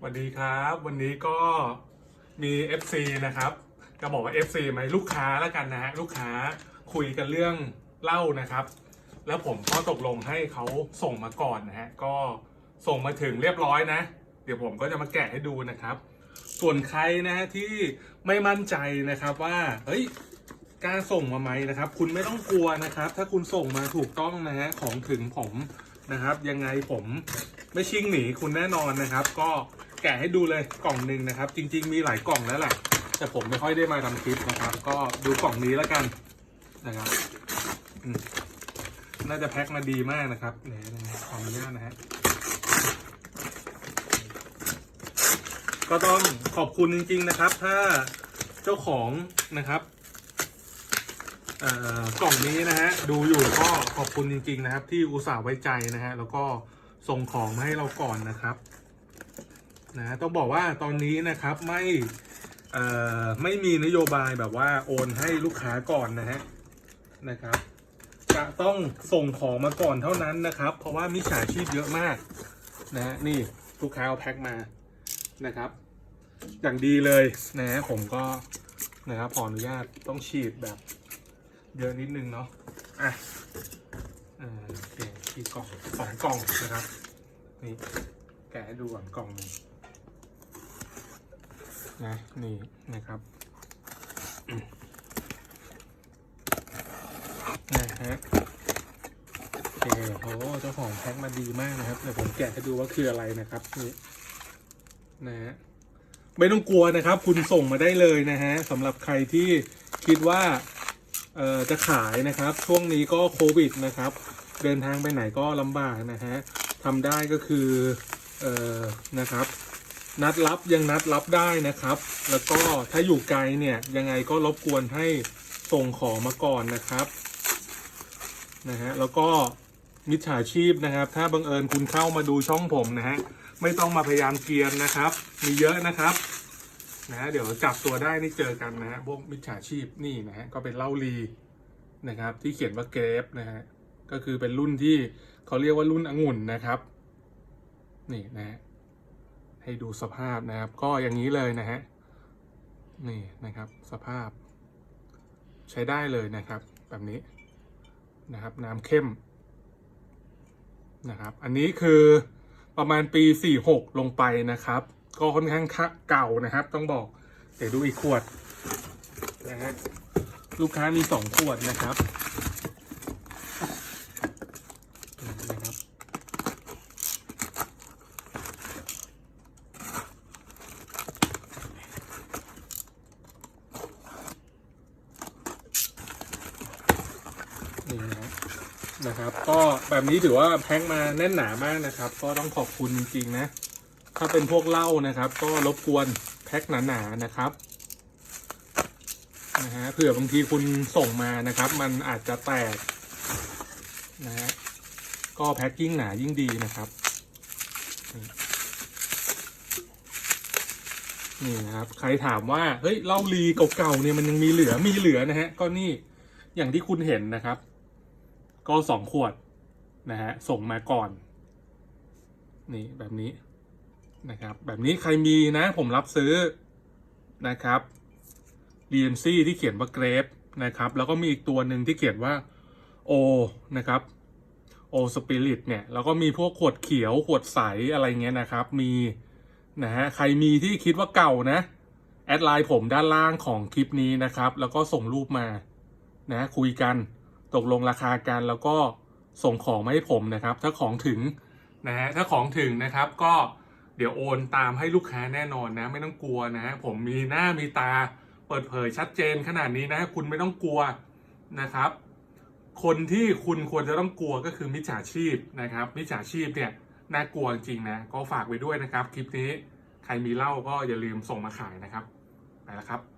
สวัสดีครับ วันนี้ก็มี FC นะครับ จะบอกว่า FC ไหมลูกค้าแล้วกันนะฮะลูกค้าคุยกันเรื่องเหล้านะครับ แล้วผมก็ตกลงให้เขาส่งมาก่อนนะฮะก็ส่งมาถึงเรียบร้อยนะ เดี๋ยวผมก็จะมาแกะให้ดูนะครับ ส่วนใครนะฮะที่ไม่มั่นใจนะครับว่าเฮ้ยกล้าส่งมาไหมนะครับ คุณไม่ต้องกลัวนะครับ ถ้าคุณส่งมาถูกต้องนะฮะของถึงผมนะครับ ยังไงผมไม่ชิงหนีคุณแน่นอนนะครับ ก็ กะให้ดูเลยกล่องหนึ่งนะครับ จริง ๆ มีหลายกล่องแล้วแหละแต่ผมไม่ค่อยได้มาทำคลิปนะครับ ก็ดูกล่องนี้แล้วกันนะครับน่าจะแพ็คมาดีมากนะครับไหนๆขออนุญาตนะฮะก็ต้องขอบคุณจริง ๆ นะครับ ถ้าเจ้าของนะครับกล่องนี้นะฮะดูอยู่ก็ขอบคุณจริง ๆ นะครับ ที่อุตส่าห์ไว้ใจนะฮะแล้วก็ส่งของมาให้เราก่อนนะครับ นะต้องบอกว่าตอนนี้นะครับไม่ไม่มีนโยบายแบบว่าโอนให้ลูกค้าก่อนนะฮะนะครับ จะต้องส่งของมาก่อนเท่านั้นนะครับ เพราะว่ามิจฉาชีพเยอะมากนะฮะนี่ลูกค้าเอาแพ็คมานะครับ อย่างดีเลยนะฮะผมก็นะครับขออนุญาตต้องฉีดแบบเยอะนิดนึงเนาะอะอ่าโอเคที่กล่องสองกล่องนะครับนี่แกะดูก่อนกล่องหนึง นะนี่นะครับนะฮะโอเคโอ้เจ้าของแพ็คมาดีมากนะครับเดี๋ยวผมแกะให้ดูว่าคืออะไรนะครับนี่นะฮะไม่ต้องกลัวนะครับ คุณส่งมาได้เลยนะฮะสำหรับใครที่คิดว่าเอ่อจะขายนะครับ ช่วงนี้ก็โควิดนะครับ เดินทางไปไหนก็ลำบากนะฮะทำได้ก็คือเอ่อนะครับ นัดรับยังนัดรับได้นะครับ แล้วก็ถ้าอยู่ไกลเนี่ยยังไงก็รบกวนให้ส่งของมาก่อนนะครับนะฮะแล้วก็มิจฉาชีพนะครับ ถ้าบังเอิญคุณเข้ามาดูช่องผมนะฮะไม่ต้องมาพยายามเกียนนะครับ มีเยอะนะครับนะฮะเดี๋ยวจับตัวได้นี่เจอกันนะฮะพวกมิจฉาชีพนี่นะฮะก็เป็นเล้าลีนะครับ ที่เขียนว่าเกรฟนะฮะก็คือเป็นรุ่นที่เขาเรียกว่ารุ่นองุ่นนะครับ นี่นะฮะ ให้ดูสภาพนะครับ ก็อย่างนี้เลยนะฮะนี่นะครับสภาพ ใช้ได้เลยนะครับ แบบนี้นะครับ น้ำเข้มนะครับ อันนี้คือประมาณปี 46 ลงไปนะครับ ก็ค่อนข้างเก่านะครับ ต้องบอก เดี๋ยวดูอีกขวดนะฮะลูกค้ามีสองขวดนะครับ นี่นะ นะครับ ก็แบบนี้ถือว่าแพ็คมาแน่นหนามากนะครับ ก็ต้องขอบคุณจริงๆนะ ถ้าเป็นพวกเหล้านะครับ ก็รบกวนแพ็คหนาๆนะครับนะฮะเผื่อบางทีคุณส่งมานะครับ มันอาจจะแตกนะฮะก็แพ็คยิ่งหนายิ่งดีนะครับนี่นะครับใครถามว่าเฮ้ยเหล้าลีเก่าๆเนี่ยมันยังมีเหลือมีเหลือนะฮะก็นี่อย่างที่คุณเห็นนะครับ ก็สองขวดนะฮะส่งมาก่อน นี่แบบนี้นะครับ แบบนี้ใครมีนะผมรับซื้อนะครับ DMC ที่เขียนว่าเกรฟนะครับ แล้วก็มีอีกตัวหนึ่งที่เขียนว่า O นะครับ O Spirit เนี่ย แล้วก็มีพวกขวดเขียวขวดใสอะไรเงี้ยนะครับ มีนะฮะใครมีที่คิดว่าเก่านะ แอดไลน์ผมด้านล่างของคลิปนี้นะครับ แล้วก็ส่งรูปมานะคุยกัน ตกลงราคากันแล้วก็ส่งของมาให้ผมนะครับ ถ้าของถึงนะฮะถ้าของถึงนะครับก็เดี๋ยวโอนตามให้ลูกค้าแน่นอนนะไม่ต้องกลัวนะฮะผมมีหน้ามีตาเปิดเผยชัดเจนขนาดนี้นะคุณไม่ต้องกลัวนะครับ คนที่คุณควรจะต้องกลัวก็คือมิจฉาชีพนะครับมิจฉาชีพเนี่ยน่ากลัวจริงๆนะก็ฝากไว้ด้วยนะครับ คลิปนี้ใครมีเหล้าก็อย่าลืมส่งมาขายนะครับไปแล้วครับ